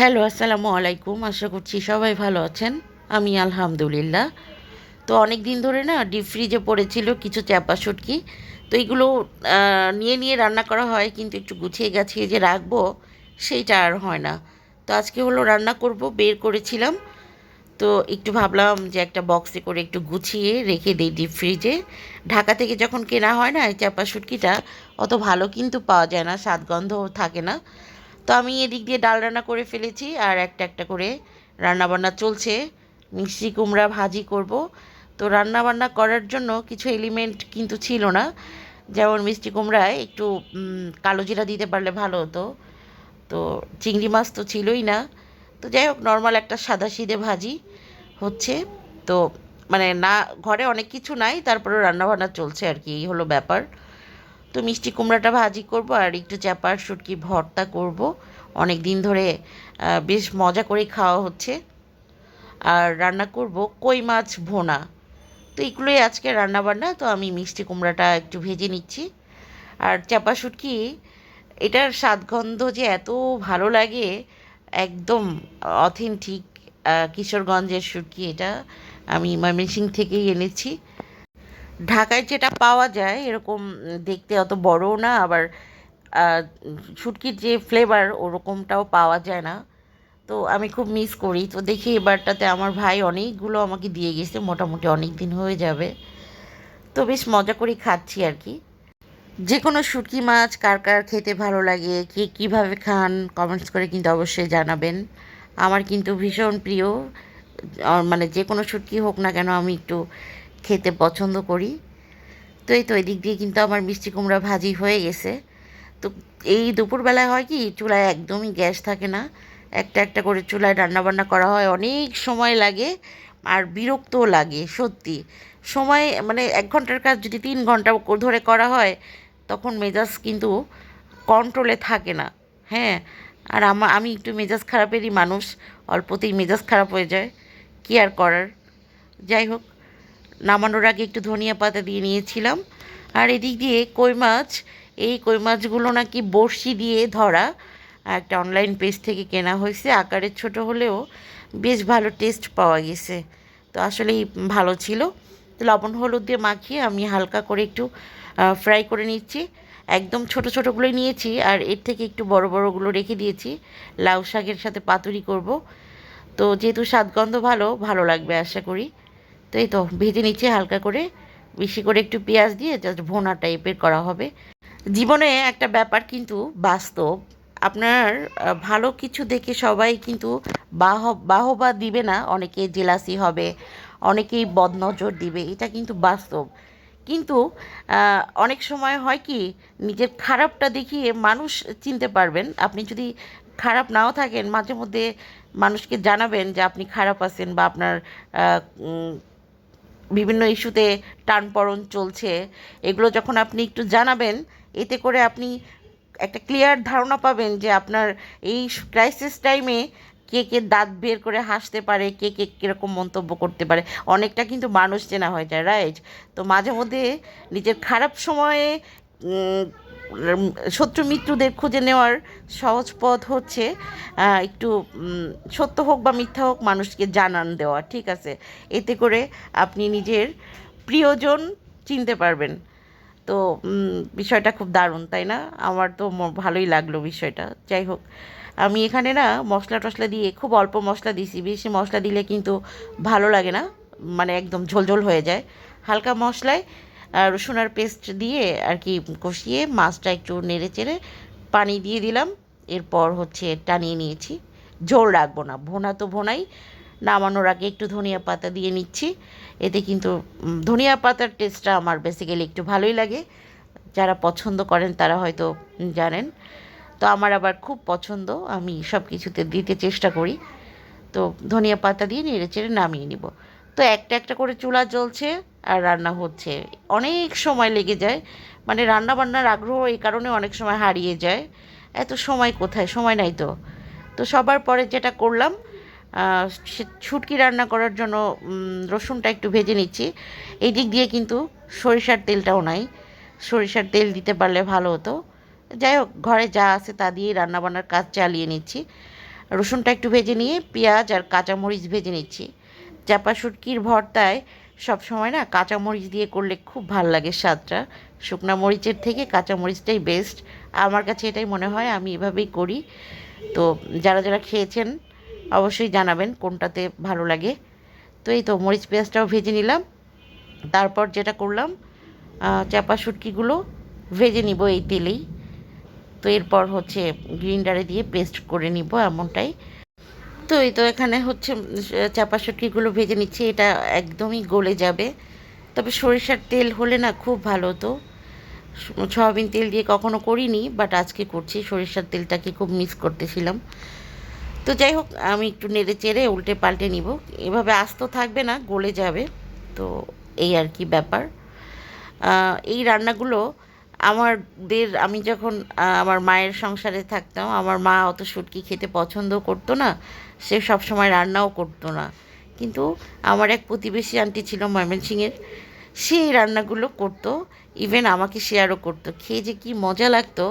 Hello, আসসালামু আলাইকুম। আশা করছি সবাই ভালো আছেন। আমি আলহামদুলিল্লাহ। তো অনেক দিন ধরে না ডিপ ফ্রিজে পড়েছিল কিছু চ্যাপা শুটকি তো এগুলো নিয়ে নিয়ে রান্না করা হয়, কিন্তু একটু গুছিয়ে গাছিয়ে যে রাখব, সেইটা আর হয় না। তো আজকে হলো রান্না করব, বের করেছিলাম। তো একটু ভাবলাম যে একটা বক্সে করে একটু গুছিয়ে রেখে দিই ডিপ ফ্রিজে। ঢাকা থেকে যখন কেনা হয় না এই চাপা শুটকিটা অত ভালো কিন্তু পাওয়া যায় না স্বাদগন্ধ থাকে না। তো আমি এদিক দিয়ে ডাল রান্না করে ফেলেছি আর একটা একটা করে রান্নাবান্না চলছে। মিষ্টি কুমড়া ভাজি করব। তো রান্নাবান্না করার জন্য কিছু এলিমেন্ট কিন্তু ছিল না। যেমন মিষ্টি কুমড়ায় একটু কালো জিরা দিতে পারলে ভালো হতো। তো চিংড়ি মাছ তো ছিলই না। তো যাই হোক নর্মাল একটা সাদা সিধে ভাজি হচ্ছে। তো মানে না, ঘরে অনেক কিছু নাই তারপরে রান্নাবান্না চলছে আর কি, এই হলো ব্যাপার। তো মিষ্টি কুমড়াটা ভাজি করব আর একটু চ্যাপার শুটকি ভর্তা করব। অনেক দিন ধরে বেশ মজা করে খাওয়া হচ্ছে। আর রান্না করব কই মাছ ভোনা। তো এগুলোই আজকে রান্না বান্না তো আমি মিষ্টি কুমড়াটা একটু ভেজে নিচ্ছি। আর চাপা শুটকি, এটার স্বাদগন্ধ যে এত ভালো লাগে, একদম অথেন্টিক কিশোরগঞ্জের শুটকি এটা। আমি ময়মনসিং থেকেই এনেছি। ঢাকায় যেটা পাওয়া যায় এরকম দেখতে অত বড়ও না আবার আহ, শুটকির যে ফ্লেভার ওরকমটাও পাওয়া যায় না। তো আমি খুব মিস করি। তো দেখি এবারটাতে আমার ভাই অনেকগুলো আমাকে দিয়ে গেছে মোটামুটি অনেক দিন হয়ে যাবে। তো বেশ মজা করে খাচ্ছি আর কি। যে কোনো শুটকি মাছ কার কার খেতে ভালো লাগে কে কীভাবে খান কমেন্টস করে কিন্তু অবশ্যই জানাবেন। আমার কিন্তু ভীষণ প্রিয়। মানে যে কোনো শুটকি হোক না কেন আমি একটু খেতে পছন্দ করি। তো এই তো এদিক দিয়ে কিন্তু আমার মিষ্টি কুমড়া ভাজি হয়ে গেছে। তো এই দুপুরবেলায় হয় কি, চুলায় একদমই গ্যাস থাকে না। একটা একটা করে চুলায় রান্নাবান্না করা হয়, অনেক সময় লাগে আর বিরক্তও লাগে, সত্যি। সময় মানে এক ঘণ্টার কাজ যদি তিন ঘণ্টা ধরে করা হয়, তখন মেজাজ কিন্তু কন্ট্রোলে থাকে না। হ্যাঁ আর আমা, আমি একটু মেজাজ খারাপেরই মানুষ, অল্পতেই মেজাজ খারাপ হয়ে যায়। কী আর করার? যাই হোক। নামানোর আগে একটু ধনিয়া পাতা দিয়ে নিয়েছিলাম। আর এদিক দিয়ে কই মাছ, এই কই মাছগুলো নাকি বড়শি দিয়ে ধরা। একটা অনলাইন পেজ থেকে কেনা হয়েছে, আকারে ছোট হলেও বেশ ভালো টেস্ট পাওয়া গেছে। তো আসলেই ভালো ছিল। তো লবণ, হলুদ দিয়ে মাখিয়ে আমি হালকা করে একটু ফ্রাই করে নিচ্ছি। একদম ছোট ছোটোগুলোই নিয়েছি আর এর থেকে একটু বড় বড়গুলো রেখে দিয়েছি। লাউ শাকের সাথে পাতুরি করব। তো যেহেতু স্বাদগন্ধ ভালো ভালো লাগবে আশা করি। তো এই তো ভেজে নিচ্ছে হালকা করে, বেশি করে একটু পেঁয়াজ দিয়ে জাস্ট ভোনা টাইপের করা হবে। জীবনে একটা ব্যাপার কিন্তু বাস্তব, আপনার ভালো কিছু দেখে সবাই কিন্তু বাহ, বাহবা দিবে না, অনেকে জেলাসি হবে, অনেকেই বদনজর দিবে, এটা কিন্তু বাস্তব। কিন্তু অনেক সময় হয় কি, নিজের খারাপটা দেখিয়ে মানুষ চিনতে পারবেন, আপনি যদি খারাপ নাও থাকেন, মাঝে মধ্যে মানুষকে জানাবেন যে আপনি খারাপ আছেন বা আপনার বিভিন্ন ইস্যুতে টানপড়ন চলছে। এগুলো যখন আপনি একটু জানাবেন, এতে করে আপনি একটা ক্লিয়ার ধারণা পাবেন যে আপনার এই ক্রাইসিস টাইমে কে কে দাঁত বের করে হাসতে পারে, কে কে কীরকম মন্তব্য করতে পারে। অনেকটা কিন্তু মানুষ চেনা হয়ে যায় রাইট তো মাঝে মধ্যে নিজের খারাপ সময়ে শত্রু মিত্রদের খুঁজে নেওয়ার সহজ পথ হচ্ছে একটু সত্য হোক বা মিথ্যা হোক মানুষকে জানান দেওয়া, ঠিক আছে? এতে করে আপনি নিজের প্রিয়জন চিনতে পারবেন। তো বিষয়টা খুব দারুণ, তাই না? আমার তো ভালোই লাগল বিষয়টা। যাই হোক, আমি এখানে না মশলা টশলা দিয়ে খুব অল্প মশলা দিছি, বেশি মশলা দিলে কিন্তু ভালো লাগে না মানে একদম ঝোলঝোল হয়ে যায়। হালকা মশলায় রসুন আর পেস্ট দিয়ে আর কি কষিয়ে মাছটা একটু নেড়ে চেড়ে পানি দিয়ে দিলাম। এরপর হচ্ছে টানিয়ে নিয়েছি। ঝোল রাখব না, ভোনা তো ভোনাই। নামানোর আগে একটু ধনিয়া পাতা দিয়ে নিচ্ছি। এতে কিন্তু ধনিয়া পাতার টেস্টটা আমার বেসিক্যালি একটু ভালোই লাগে। যারা পছন্দ করেন তারা হয়তো জানেন। তো আমার আবার খুব পছন্দ, আমি সব কিছুতে দিতে চেষ্টা করি। তো ধনিয়া পাতা দিয়ে নেড়ে চেড়ে নামিয়ে নিব। তো একটা একটা করে চুলা জ্বলছে। আর রান্না হচ্ছে। অনেক সময় লেগে যায়। মানে রান্না বান্নার আগ্রহ এই কারণে অনেক সময় হারিয়ে যায়। এত সময় কোথায়? সময় নাই তো। তো সবার পরে যেটা করলাম শুটকি রান্না করার জন্য রসুনটা একটু ভেজে নিচ্ছি। এই দিক দিয়ে কিন্তু সরিষার তেলটাও নাই। সরিষার তেল দিতে পারলে ভালো হতো। যাই হোক, ঘরে যা আছে তা দিয়েই রান্নাবান্নার কাজ চালিয়ে নিচ্ছি। রসুনটা একটু ভেজে নিয়ে পেঁয়াজ আর কাঁচামরিচ ভেজে নিচ্ছি। চাপা শুটকির ভর্তায় সব সময় না কাঁচা মরিচ দিয়ে করলে খুব ভালো লাগে স্বাদটা। শুকনা মরিচের থেকে কাঁচামরিচটাই বেস্ট আমার কাছে এটাই মনে হয়, আমি এভাবেই করি। তো যারা যারা খেয়েছেন, অবশ্যই জানাবেন কোনটাতে ভালো লাগে। তো এই তো মরিচ পেঁয়াজটাও ভেজে নিলাম। তারপর যেটা করলাম চাপা শুটকিগুলো ভেজে নিব এই তেলেই। তো এরপর হচ্ছে গ্রিন্ডারে দিয়ে পেস্ট করে নিব এমনটাই। তো এই তো এখানে হচ্ছে চাপা শুটকিগুলো ভেজে নিচ্ছি, এটা একদমই গলে যাবে। তবে সরিষার তেল হলে না খুব ভালো স- সয়াবিন তেল দিয়ে কখনো করিনি বাট আজকে করছি। সরিষার তেলটাকে খুব মিস করতেছিলাম। তো যাই হোক, আমি একটু নেড়ে চেড়ে উল্টে পাল্টে নিব। এভাবে আস্ত থাকবে না, গলে যাবে। তো এই আর কি ব্যাপার। এই রান্নাগুলো আমাদের, আমি যখন আমার মায়ের সংসারে থাকতাম, আমার মা অত শুটকি খেতে পছন্দ করতো না, সে সব সময় রান্নাও করতো না। কিন্তু আমার এক প্রতিবেশী আন্টি ছিল ময়মনসিংহের, সে রান্নাগুলো করতো ইভেন আমাকে শেয়ারও করতো। খেয়ে যে কি মজা লাগতো,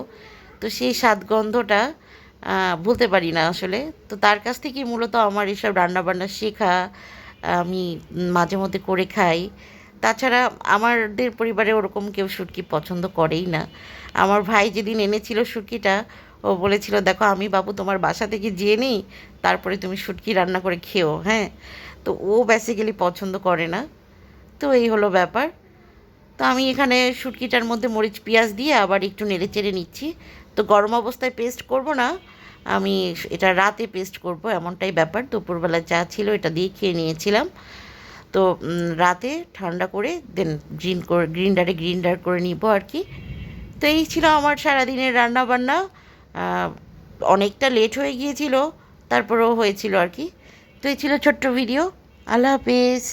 তো সেই স্বাদগন্ধটা ভুলতে পারি না আসলে। তো তার কাছ থেকেই মূলত আমার এসব রান্নাবান্না শেখা, আমি মাঝে মধ্যে করে খাই। তাছাড়া আমাদের পরিবারে ওরকম কেউ শুটকি পছন্দ করেই না। আমার ভাই যেদিন এনেছিল শুটকিটা, ও বলেছিল, দেখো, আমি বাবু তোমার বাসা থেকে যেয়ে নিই, তারপরে তুমি শুটকি রান্না করে খেও হ্যাঁ? তো ও বেসিক্যালি পছন্দ করে না। তো এই হলো ব্যাপার। তো আমি এখানে শুটকিটার মধ্যে মরিচ, পেঁয়াজ দিয়ে আবার একটু নেড়ে চেড়ে নিচ্ছি। তো গরম অবস্থায় পেস্ট করব না, আমি এটা রাতে পেস্ট করব, এমনটাই ব্যাপার। দুপুরবেলা যা ছিল এটা দিয়ে খেয়ে নিয়েছিলাম। তো রাতে ঠান্ডা করে দেন গ্রিন করে, গ্রিন্ডারে গ্রিন্ডার করে নিব আর কি। তো এই ছিল আমার সারাদিনের রান্নাবান্না। অনেকটা লেট হয়ে গিয়েছিল, তারপরেও হয়েছিল আর কি। তো এই ছিল ছোট্ট ভিডিও আল্লাহ হাফেজ।